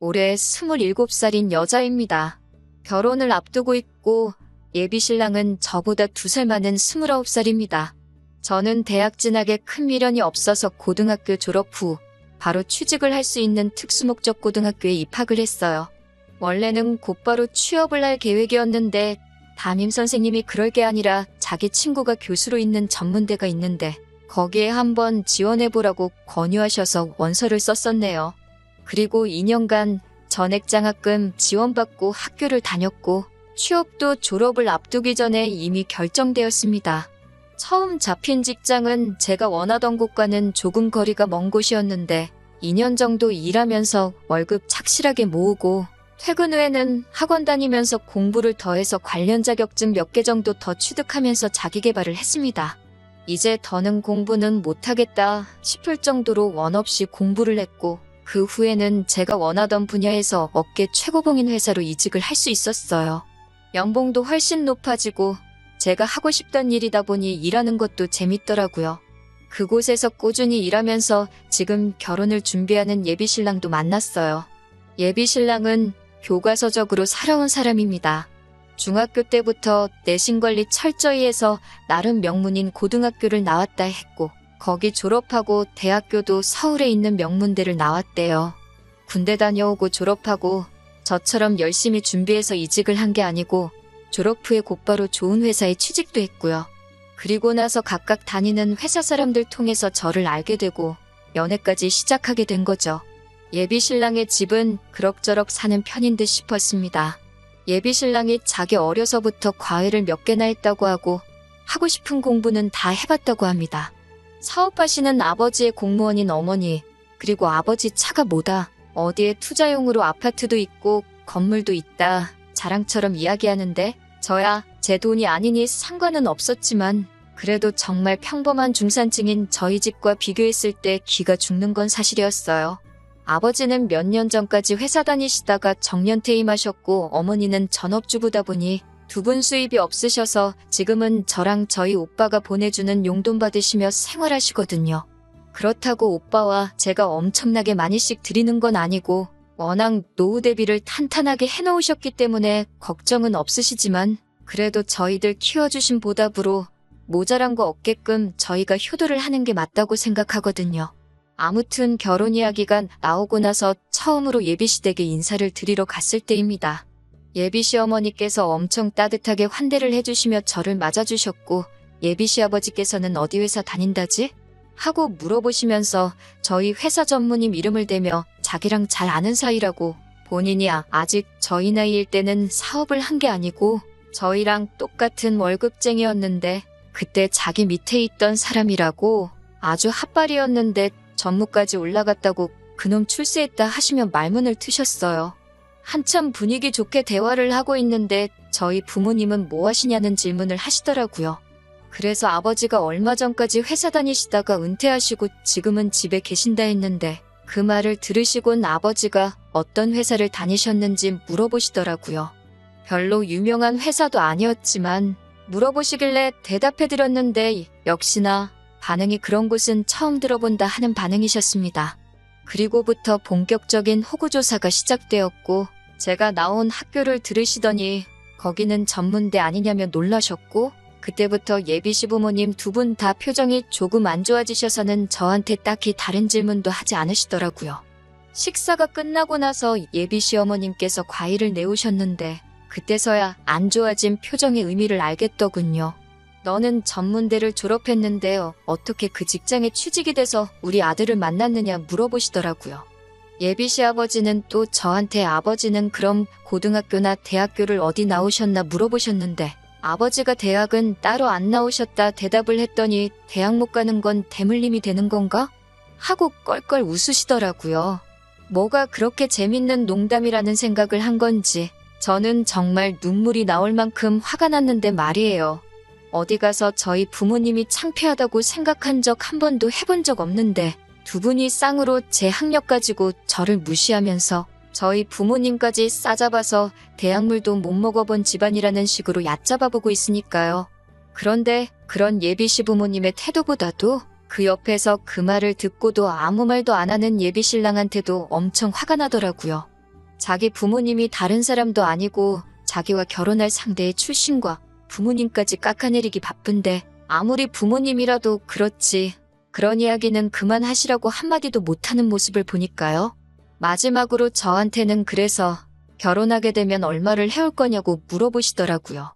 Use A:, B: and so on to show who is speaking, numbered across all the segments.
A: 올해 27살인 여자입니다. 결혼을 앞두고 있고 예비 신랑은 저보다 두 살 많은 29살입니다. 저는 대학 진학에 큰 미련이 없어서 고등학교 졸업 후 바로 취직을 할 수 있는 특수목적 고등학교에 입학을 했어요. 원래는 곧바로 취업을 할 계획이었는데 담임 선생님이 그럴 게 아니라 자기 친구가 교수로 있는 전문대가 있는데 거기에 한번 지원해보라고 권유하셔서 원서를 썼었네요. 그리고 2년간 전액장학금 지원받고 학교를 다녔고 취업도 졸업을 앞두기 전에 이미 결정되었습니다. 처음 잡힌 직장은 제가 원하던 곳과는 조금 거리가 먼 곳이었는데 2년 정도 일하면서 월급 착실하게 모으고 퇴근 후에는 학원 다니면서 공부를 더해서 관련 자격증 몇 개 정도 더 취득하면서 자기 개발을 했습니다. 이제 더는 공부는 못하겠다 싶을 정도로 원 없이 공부를 했고 그 후에는 제가 원하던 분야에서 업계 최고봉인 회사로 이직을 할 수 있었어요. 연봉도 훨씬 높아지고 제가 하고 싶던 일이다 보니 일하는 것도 재밌더라고요. 그곳에서 꾸준히 일하면서 지금 결혼을 준비하는 예비 신랑도 만났어요. 예비 신랑은 교과서적으로 살아온 사람입니다. 중학교 때부터 내신 관리 철저히 해서 나름 명문인 고등학교를 나왔다 했고 거기 졸업하고 대학교도 서울에 있는 명문대를 나왔대요. 군대 다녀오고 졸업하고 저처럼 열심히 준비해서 이직을 한 게 아니고 졸업 후에 곧바로 좋은 회사에 취직도 했고요. 그리고 나서 각각 다니는 회사 사람들 통해서 저를 알게 되고 연애까지 시작하게 된 거죠. 예비 신랑의 집은 그럭저럭 사는 편인 듯 싶었습니다. 예비 신랑이 자기 어려서부터 과외를 몇 개나 했다고 하고 하고 싶은 공부는 다 해봤다고 합니다. 사업하시는 아버지의 공무원인 어머니, 그리고 아버지 차가 뭐다, 어디에 투자용으로 아파트도 있고 건물도 있다, 자랑처럼 이야기하는데 저야 제 돈이 아니니 상관은 없었지만 그래도 정말 평범한 중산층인 저희 집과 비교했을 때 기가 죽는 건 사실이었어요. 아버지는 몇 년 전까지 회사 다니시다가 정년 퇴임하셨고 어머니는 전업주부다 보니 두 분 수입이 없으셔서 지금은 저랑 저희 오빠가 보내주는 용돈 받으시며 생활하시거든요. 그렇다고 오빠와 제가 엄청나게 많이씩 드리는 건 아니고 워낙 노후 대비를 탄탄하게 해놓으셨기 때문에 걱정은 없으시지만 그래도 저희들 키워주신 보답으로 모자란 거 없게끔 저희가 효도를 하는 게 맞다고 생각하거든요. 아무튼 결혼 이야기가 나오고 나서 처음으로 예비씨 댁에 인사를 드리러 갔을 때입니다. 예비씨 어머니께서 엄청 따뜻하게 환대를 해주시며 저를 맞아주셨고 예비씨 아버지께서는 어디 회사 다닌다지? 하고 물어보시면서 저희 회사 전무님 이름을 대며 자기랑 잘 아는 사이라고 본인이 아- 아직 저희 나이일 때는 사업을 한 게 아니고 저희랑 똑같은 월급쟁이였는데 그때 자기 밑에 있던 사람이라고 아주 핫발이었는데 전무까지 올라갔다고 그놈 출세했다 하시며 말문을 트셨어요. 한참 분위기 좋게 대화를 하고 있는데 저희 부모님은 뭐 하시냐는 질문을 하시더라고요. 그래서 아버지가 얼마 전까지 회사 다니시다가 은퇴하시고 지금은 집에 계신다 했는데 그 말을 들으시곤 아버지가 어떤 회사를 다니셨는지 물어보시더라고요. 별로 유명한 회사도 아니었지만 물어보시길래 대답해드렸는데 역시나 반응이 그런 곳은 처음 들어본다 하는 반응이셨습니다. 그리고부터 본격적인 호구조사가 시작되었고 제가 나온 학교를 들으시더니 거기는 전문대 아니냐며 놀라셨고 그때부터 예비 시부모님 두 분 다 표정이 조금 안 좋아지셔서는 저한테 딱히 다른 질문도 하지 않으시더라고요. 식사가 끝나고 나서 예비 시어머님께서 과일을 내오셨는데 그때서야 안 좋아진 표정의 의미를 알겠더군요. 너는 전문대를 졸업했는데요. 어떻게 그 직장에 취직이 돼서 우리 아들을 만났느냐 물어보시더라고요. 예비 시아버지는 또 저한테 아버지는 그럼 고등학교나 대학교를 어디 나오셨나 물어보셨는데 아버지가 대학은 따로 안 나오셨다 대답을 했더니 대학 못 가는 건 대물림이 되는 건가? 하고 껄껄 웃으시더라고요. 뭐가 그렇게 재밌는 농담이라는 생각을 한 건지 저는 정말 눈물이 나올 만큼 화가 났는데 말이에요. 어디 가서 저희 부모님이 창피하다고 생각한 적 한 번도 해본 적 없는데 두 분이 쌍으로 제 학력 가지고 저를 무시하면서 저희 부모님까지 싸잡아서 대학물도 못 먹어본 집안이라는 식으로 얕잡아보고 있으니까요. 그런데 그런 예비 시 부모님의 태도보다도 그 옆에서 그 말을 듣고도 아무 말도 안 하는 예비 신랑한테도 엄청 화가 나더라고요. 자기 부모님이 다른 사람도 아니고 자기와 결혼할 상대의 출신과 부모님까지 깎아내리기 바쁜데 아무리 부모님이라도 그렇지 그런 이야기는 그만하시라고 한마디도 못하는 모습을 보니까요. 마지막으로 저한테는 그래서 결혼하게 되면 얼마를 해올 거냐고 물어보시더라고요.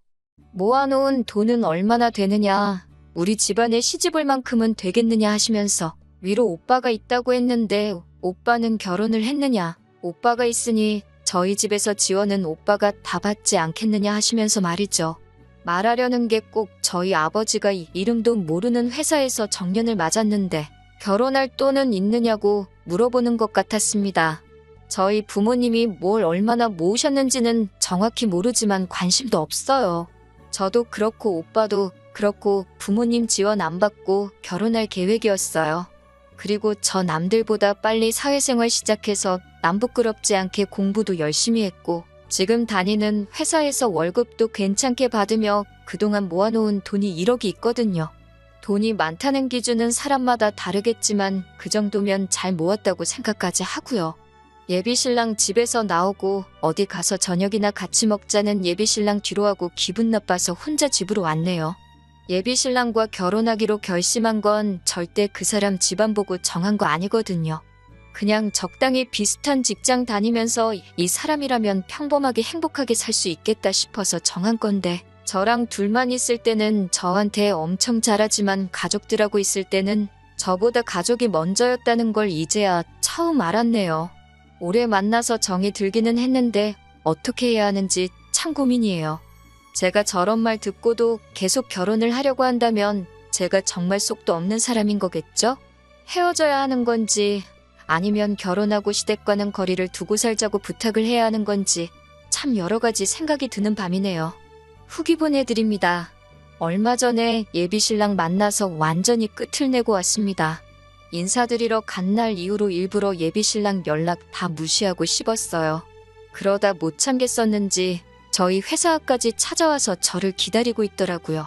A: 모아놓은 돈은 얼마나 되느냐, 우리 집안에 시집올 만큼은 되겠느냐 하시면서 위로 오빠가 있다고 했는데 오빠는 결혼을 했느냐, 오빠가 있으니 저희 집에서 지원은 오빠가 다 받지 않겠느냐 하시면서 말이죠. 말하려는 게 꼭 저희 아버지가 이 이름도 모르는 회사에서 정년을 맞았는데 결혼할 돈은 있느냐고 물어보는 것 같았습니다. 저희 부모님이 뭘 얼마나 모으셨는지는 정확히 모르지만 관심도 없어요. 저도 그렇고 오빠도 그렇고 부모님 지원 안 받고 결혼할 계획이었어요. 그리고 저 남들보다 빨리 사회생활 시작해서 남 부끄럽지 않게 공부도 열심히 했고 지금 다니는 회사에서 월급도 괜찮게 받으며 그동안 모아놓은 돈이 1억이 있거든요. 돈이 많다는 기준은 사람마다 다르겠지만 그 정도면 잘 모았다고 생각까지 하고요. 예비신랑 집에서 나오고 어디 가서 저녁이나 같이 먹자는 예비신랑 뒤로 하고 기분 나빠서 혼자 집으로 왔네요. 예비신랑과 결혼하기로 결심한 건 절대 그 사람 집안 보고 정한 거 아니거든요. 그냥 적당히 비슷한 직장 다니면서 이 사람이라면 평범하게 행복하게 살 수 있겠다 싶어서 정한 건데 저랑 둘만 있을 때는 저한테 엄청 잘하지만 가족들하고 있을 때는 저보다 가족이 먼저였다는 걸 이제야 처음 알았네요. 오래 만나서 정이 들기는 했는데 어떻게 해야 하는지 참 고민이에요. 제가 저런 말 듣고도 계속 결혼을 하려고 한다면 제가 정말 속도 없는 사람인 거겠죠? 헤어져야 하는 건지 아니면 결혼하고 시댁과는 거리를 두고 살자고 부탁을 해야 하는 건지 참 여러 가지 생각이 드는 밤이네요. 후기 보내드립니다. 얼마 전에 예비신랑 만나서 완전히 끝을 내고 왔습니다. 인사드리러 간 날 이후로 일부러 예비신랑 연락 다 무시하고 씹었어요. 그러다 못 참겠었는지 저희 회사 까지 찾아와서 저를 기다리고 있더라고요.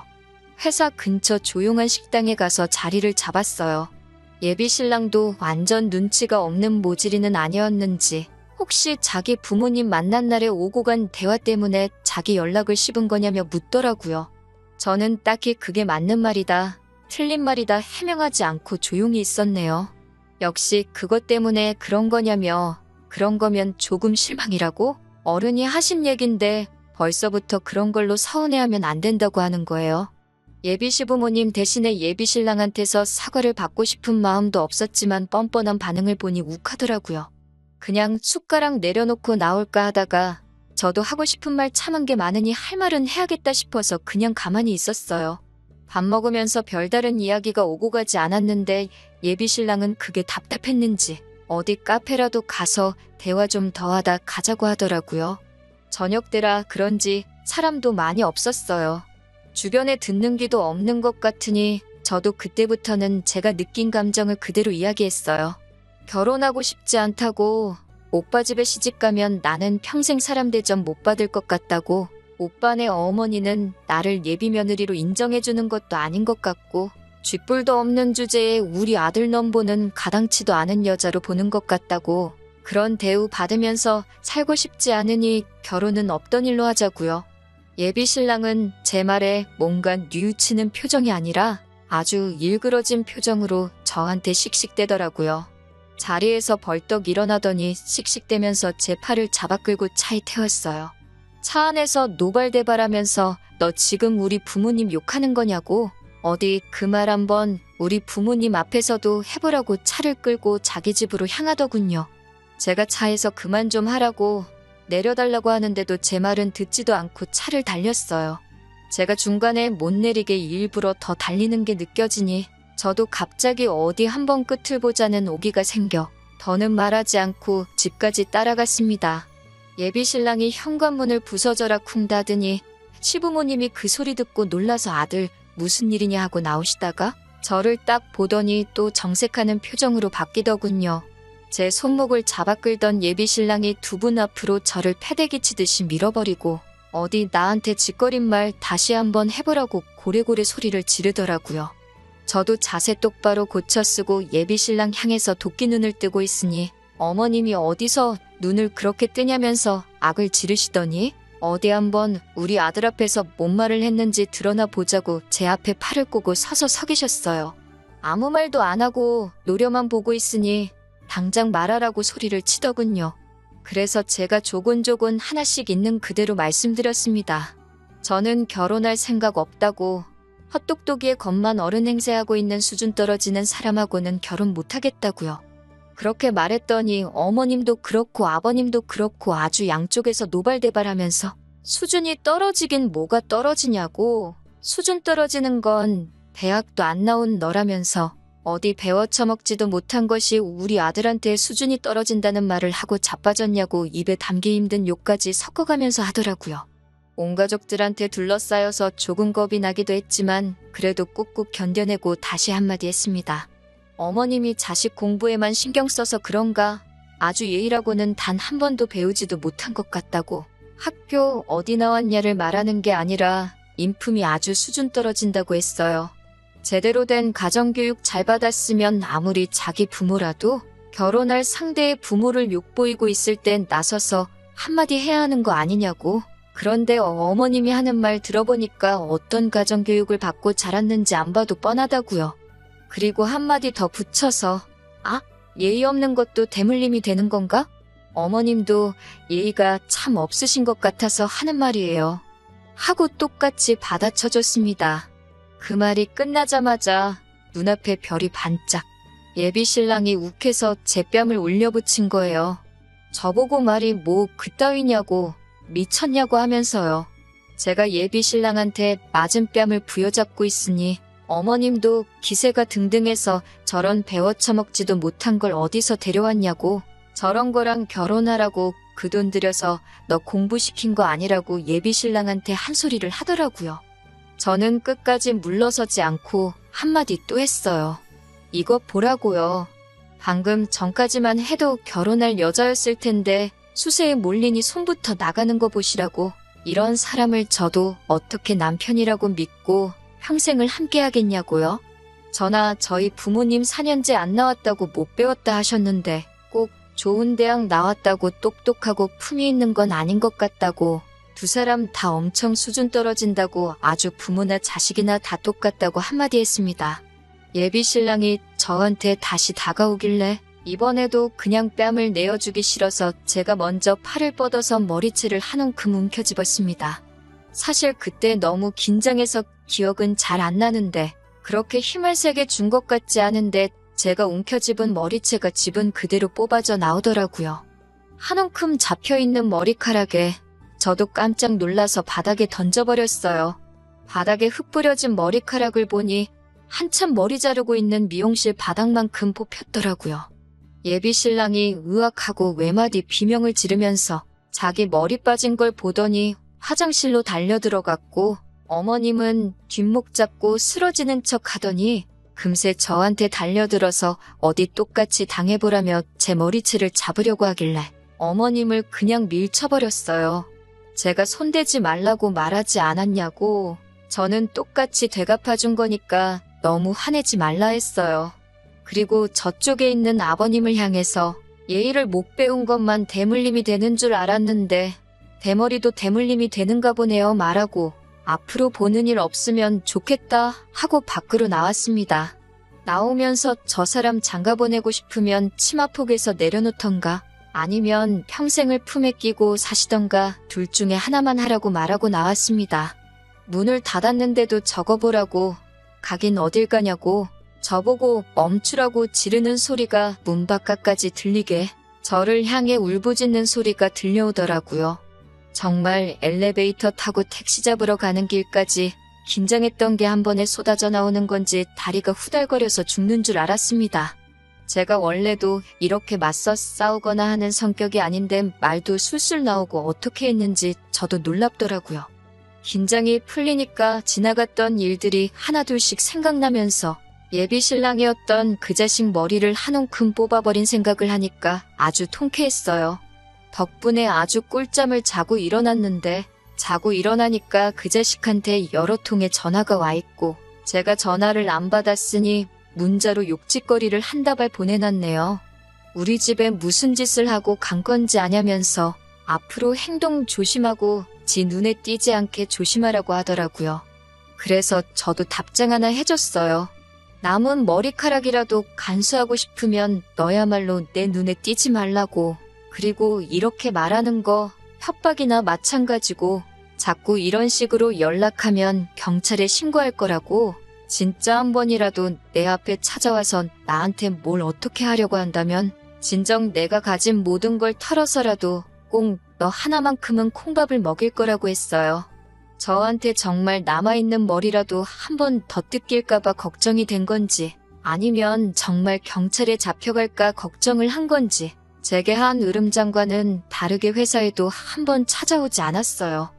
A: 회사 근처 조용한 식당에 가서 자리를 잡았어요. 예비 신랑도 완전 눈치가 없는 모질이는 아니었는지 혹시 자기 부모님 만난 날에 오고 간 대화 때문에 자기 연락을 씹은 거냐며 묻더라고요. 저는 딱히 그게 맞는 말이다, 틀린 말이다 해명하지 않고 조용히 있었네요. 역시 그것 때문에 그런 거냐며 그런 거면 조금 실망이라고? 어른이 하신 얘긴데 벌써부터 그런 걸로 서운해하면 안 된다고 하는 거예요. 예비 시부모님 대신에 예비 신랑한테서 사과를 받고 싶은 마음도 없었지만 뻔뻔한 반응을 보니 욱하더라고요. 그냥 숟가락 내려놓고 나올까 하다가 저도 하고 싶은 말 참은 게 많으니 할 말은 해야겠다 싶어서 그냥 가만히 있었어요. 밥 먹으면서 별다른 이야기가 오고 가지 않았는데 예비 신랑은 그게 답답했는지 어디 카페라도 가서 대화 좀 더 하다 가자고 하더라고요. 저녁 때라 그런지 사람도 많이 없었어요. 주변에 듣는 귀도 없는 것 같으니 저도 그때부터는 제가 느낀 감정을 그대로 이야기했어요. 결혼하고 싶지 않다고 오빠 집에 시집 가면 나는 평생 사람 대접 못 받을 것 같다고 오빠네 어머니는 나를 예비 며느리로 인정해주는 것도 아닌 것 같고 쥐뿔도 없는 주제에 우리 아들 넘보는 가당치도 않은 여자로 보는 것 같다고 그런 대우 받으면서 살고 싶지 않으니 결혼은 없던 일로 하자고요. 예비 신랑은 제 말에 뭔가 뉘우치는 표정이 아니라 아주 일그러진 표정으로 저한테 씩씩대더라고요. 자리에서 벌떡 일어나더니 씩씩대면서 제 팔을 잡아 끌고 차에 태웠어요. 차 안에서 노발대발하면서 너 지금 우리 부모님 욕하는 거냐고 어디 그 말 한번 우리 부모님 앞에서도 해보라고 차를 끌고 자기 집으로 향하더군요. 제가 차에서 그만 좀 하라고 내려달라고 하는데도 제 말은 듣지도 않고 차를 달렸어요. 제가 중간에 못 내리게 일부러 더 달리는 게 느껴지니 저도 갑자기 어디 한번 끝을 보자는 오기가 생겨 더는 말하지 않고 집까지 따라갔습니다. 예비 신랑이 현관문을 부서져라 쿵 닫으니 시부모님이 그 소리 듣고 놀라서 아들 무슨 일이냐 하고 나오시다가 저를 딱 보더니 또 정색하는 표정으로 바뀌더군요. 제 손목을 잡아 끌던 예비 신랑이 두 분 앞으로 저를 패대기 치듯이 밀어버리고 어디 나한테 짓거린 말 다시 한번 해보라고 고래고래 소리를 지르더라고요. 저도 자세 똑바로 고쳐 쓰고 예비 신랑 향해서 도끼 눈을 뜨고 있으니 어머님이 어디서 눈을 그렇게 뜨냐면서 악을 지르시더니 어디 한번 우리 아들 앞에서 뭔 말을 했는지 드러나 보자고 제 앞에 팔을 꼬고 서서 서 계셨어요. 아무 말도 안 하고 노려만 보고 있으니 당장 말하라고 소리를 치더군요. 그래서 제가 조곤조곤 하나씩 있는 그대로 말씀드렸습니다. 저는 결혼할 생각 없다고 헛똑똑이의 겉만 어른 행세하고 있는 수준 떨어지는 사람하고는 결혼 못하겠다고요. 그렇게 말했더니 어머님도 그렇고 아버님도 그렇고 아주 양쪽에서 노발대발하면서 수준이 떨어지긴 뭐가 떨어지냐고 수준 떨어지는 건 대학도 안 나온 너라면서 어디 배워 처먹지도 못한 것이 우리 아들한테 수준이 떨어진다는 말을 하고 자빠졌냐고 입에 담기 힘든 욕까지 섞어가면서 하더라고요. 온 가족들한테 둘러싸여서 조금 겁이 나기도 했지만 그래도 꾹꾹 견뎌내고 다시 한마디 했습니다. 어머님이 자식 공부에만 신경 써서 그런가 아주 예의라고는 단 한 번도 배우지도 못한 것 같다고 학교 어디 나왔냐를 말하는 게 아니라 인품이 아주 수준 떨어진다고 했어요. 제대로 된 가정교육 잘 받았으면 아무리 자기 부모라도 결혼할 상대의 부모를 욕보이고 있을 땐 나서서 한마디 해야 하는 거 아니냐고. 그런데 어머님이 하는 말 들어보니까 어떤 가정교육을 받고 자랐는지 안 봐도 뻔하다고요. 그리고 한마디 더 붙여서 아? 예의 없는 것도 대물림이 되는 건가? 어머님도 예의가 참 없으신 것 같아서 하는 말이에요. 하고 똑같이 받아쳐줬습니다. 그 말이 끝나자마자 눈앞에 별이 반짝. 예비 신랑이 욱해서 제 뺨을 올려붙인 거예요. 저보고 말이 뭐 그따위냐고 미쳤냐고 하면서요. 제가 예비 신랑한테 맞은 뺨을 부여잡고 있으니 어머님도 기세가 등등해서 저런 배워 처먹지도 못한 걸 어디서 데려왔냐고 저런 거랑 결혼하라고 그 돈 들여서 너 공부시킨 거 아니라고 예비 신랑한테 한 소리를 하더라고요. 저는 끝까지 물러서지 않고 한마디 또 했어요. 이거 보라고요. 방금 전까지만 해도 결혼할 여자였을 텐데 수세에 몰리니 손부터 나가는 거 보시라고. 이런 사람을 저도 어떻게 남편이라고 믿고 평생을 함께 하겠냐고요? 저나 저희 부모님 4년째 안 나왔다고 못 배웠다 하셨는데 꼭 좋은 대학 나왔다고 똑똑하고 품이 있는 건 아닌 것 같다고 두 사람 다 엄청 수준 떨어진다고 아주 부모나 자식이나 다 똑같다고 한마디 했습니다. 예비 신랑이 저한테 다시 다가오길래 이번에도 그냥 뺨을 내어주기 싫어서 제가 먼저 팔을 뻗어서 머리채를 한 움큼 움켜집었습니다. 사실 그때 너무 긴장해서 기억은 잘 안 나는데 그렇게 힘을 세게 준 것 같지 않은데 제가 움켜집은 머리채가 집은 그대로 뽑아져 나오더라고요. 한 움큼 잡혀있는 머리카락에 저도 깜짝 놀라서 바닥에 던져버렸어요. 바닥에 흙 뿌려진 머리카락을 보니 한참 머리 자르고 있는 미용실 바닥만큼 뽑혔더라고요. 예비 신랑이 의악하고 외마디 비명을 지르면서 자기 머리 빠진 걸 보더니 화장실로 달려 들어갔고 어머님은 뒷목 잡고 쓰러지는 척 하더니 금세 저한테 달려들어서 어디 똑같이 당해보라며 제 머리채를 잡으려고 하길래 어머님을 그냥 밀쳐버렸어요. 제가 손대지 말라고 말하지 않았냐고 저는 똑같이 되갚아준 거니까 너무 화내지 말라 했어요. 그리고 저쪽에 있는 아버님을 향해서 예의를 못 배운 것만 대물림이 되는 줄 알았는데 대머리도 대물림이 되는가 보네요 말하고 앞으로 보는 일 없으면 좋겠다 하고 밖으로 나왔습니다. 나오면서 저 사람 장가 보내고 싶으면 치마폭에서 내려놓던가 아니면 평생을 품에 끼고 사시던가 둘 중에 하나만 하라고 말하고 나왔습니다. 문을 닫았는데도 적어보라고 가긴 어딜 가냐고 저보고 멈추라고 지르는 소리가 문 바깥까지 들리게 저를 향해 울부짖는 소리가 들려오더라고요. 정말 엘리베이터 타고 택시 잡으러 가는 길까지 긴장했던 게 한 번에 쏟아져 나오는 건지 다리가 후달거려서 죽는 줄 알았습니다. 제가 원래도 이렇게 맞서 싸우거나 하는 성격이 아닌데 말도 술술 나오고 어떻게 했는지 저도 놀랍더라고요. 긴장이 풀리니까 지나갔던 일들이 하나둘씩 생각나면서 예비 신랑이었던 그 자식 머리를 한 움큼 뽑아버린 생각을 하니까 아주 통쾌했어요. 덕분에 아주 꿀잠을 자고 일어났는데 자고 일어나니까 그 자식한테 여러 통의 전화가 와 있고 제가 전화를 안 받았으니 문자로 욕짓거리를 한 다발 보내놨네요. 우리 집에 무슨 짓을 하고 간 건지 아냐면서 앞으로 행동 조심하고 지 눈에 띄지 않게 조심하라고 하더라고요. 그래서 저도 답장 하나 해줬어요. 남은 머리카락이라도 간수하고 싶으면 너야말로 내 눈에 띄지 말라고. 그리고 이렇게 말하는 거 협박이나 마찬가지고 자꾸 이런 식으로 연락하면 경찰에 신고할 거라고. 진짜 한 번이라도 내 앞에 찾아와서 나한테 뭘 어떻게 하려고 한다면 진정 내가 가진 모든 걸 털어서라도 꼭 너 하나만큼은 콩밥을 먹일 거라고 했어요. 저한테 정말 남아있는 머리라도 한 번 더 뜯길까봐 걱정이 된 건지 아니면 정말 경찰에 잡혀갈까 걱정을 한 건지 제게 한 으름 장관은 다르게 회사에도 한 번 찾아오지 않았어요.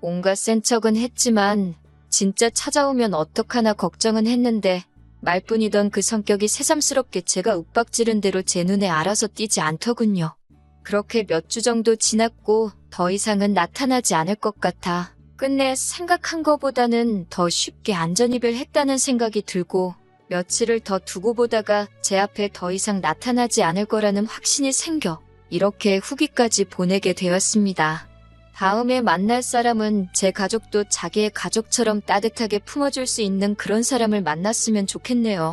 A: 온갖 센 척은 했지만 진짜 찾아오면 어떡하나 걱정은 했는데 말뿐이던 그 성격이 새삼스럽게 제가 윽박지른 대로 제 눈에 알아서 띄지 않더군요. 그렇게 몇 주 정도 지났고 더 이상은 나타나지 않을 것 같아 끝내 생각한 것보다는 더 쉽게 안전이별했다는 생각이 들고 며칠을 더 두고 보다가 제 앞에 더 이상 나타나지 않을 거라는 확신이 생겨 이렇게 후기까지 보내게 되었습니다. 다음에 만날 사람은 제 가족도 자기의 가족처럼 따뜻하게 품어줄 수 있는 그런 사람을 만났으면 좋겠네요.